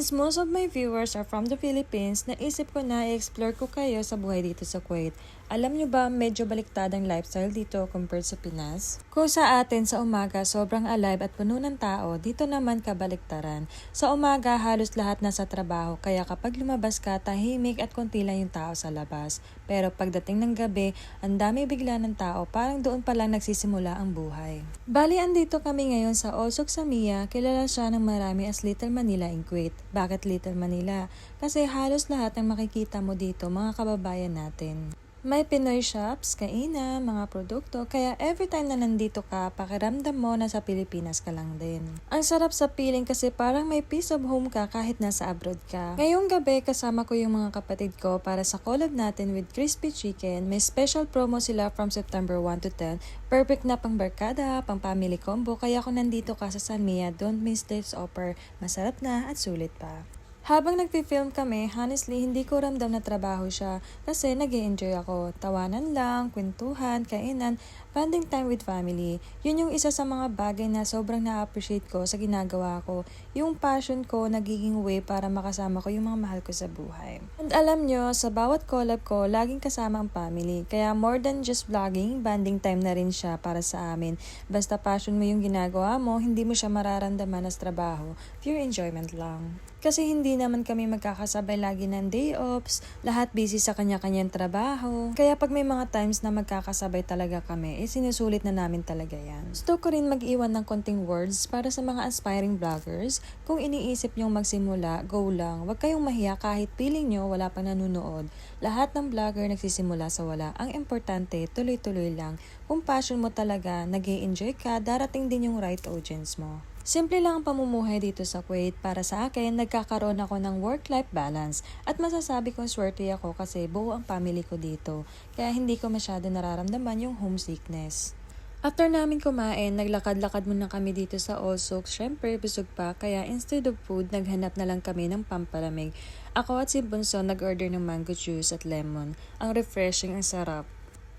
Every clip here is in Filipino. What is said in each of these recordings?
Since most of my viewers are from the Philippines, naisip ko na i-explore ko kayo sa buhay dito sa Kuwait. Alam nyo ba medyo baliktad ang lifestyle dito compared sa Pinas? Kung sa atin sa umaga sobrang alive at puno ng tao, dito naman kabaliktaran. Sa umaga halos lahat nasa trabaho kaya kapag lumabas ka tahimik at konti lang yung tao sa labas. Pero pagdating ng gabi, ang dami bigla ng tao parang doon pa lang nagsisimula ang buhay. Bali andito kami ngayon sa Osok Samia, kilala siya ng marami as Little Manila in Kuwait. Bakit Little Manila? Kasi halos lahat ng makikita mo dito mga kababayan natin. May Pinoy shops, kainan, mga produkto, kaya every time na nandito ka, pakiramdam mo na sa Pilipinas ka lang din. Ang sarap sa feeling kasi parang may peace of home ka kahit nasa abroad ka. Ngayong gabi, kasama ko yung mga kapatid ko para sa collab natin with Crispy Chicken. May special promo sila from September 1 to 10. Perfect na pang barkada, pang family combo, kaya kung nandito ka sa San Mia, don't miss this offer. Masarap na at sulit pa. Habang nagpi-film kami, honestly, hindi ko ramdam na trabaho siya kasi nag enjoy ako. Tawanan lang, kwentuhan, kainan, bonding time with family. Yun yung isa sa mga bagay na sobrang na-appreciate ko sa ginagawa ko. Yung passion ko nagiging way para makasama ko yung mga mahal ko sa buhay. And alam nyo, sa bawat collab ko, laging kasama ang family. Kaya more than just vlogging, bonding time na rin siya para sa amin. Basta passion mo yung ginagawa mo, hindi mo siya mararamdaman as trabaho. Pure enjoyment lang. Kasi hindi naman kami magkakasabay lagi ng day offs, lahat busy sa kanya-kanyang trabaho. Kaya pag may mga times na magkakasabay talaga kami, eh sinusulit na namin talaga yan. Gusto ko rin mag-iwan ng konting words para sa mga aspiring vloggers. Kung iniisip nyong magsimula, go lang. Huwag kayong mahiya kahit piling nyo wala pang nanonood. Lahat ng vlogger nagsisimula sa wala. Ang importante, tuloy-tuloy lang. Kung passion mo talaga, nag enjoy ka, darating din yung right audience mo. Simple lang ang pamumuhay dito sa Kuwait. Para sa akin, nagkakaroon ako ng work-life balance. At masasabi kong swerte ako kasi buo ang family ko dito. Kaya hindi ko masyado nararamdaman yung homesickness. After namin kumain, naglakad-lakad muna kami dito sa Allsok. Siyempre, busog pa, kaya instead of food, naghanap na lang kami ng pampalamig. Ako at si Bunso nag-order ng mango juice at lemon. Ang refreshing, ang sarap.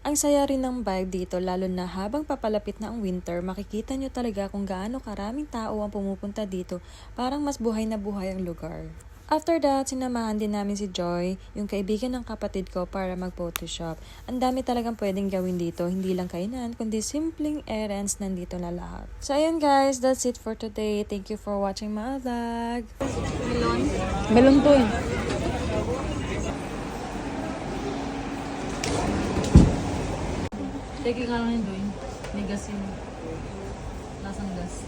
Ang saya rin ng vibe dito lalo na habang papalapit na ang winter, makikita nyo talaga kung gaano karaming tao ang pumupunta dito. Parang mas buhay na buhay ang lugar. After that, sinamahan din namin si Joy, yung kaibigan ng kapatid ko para mag-photoshop. Ang dami talagang pwedeng gawin dito, hindi lang kainan, kundi simpleng errands nandito na lahat. So ayun guys, that's it for today. Thank you for watching my vlog. Melon to eh. Teki ka lang yun doon. May gas yun. Lasang gas.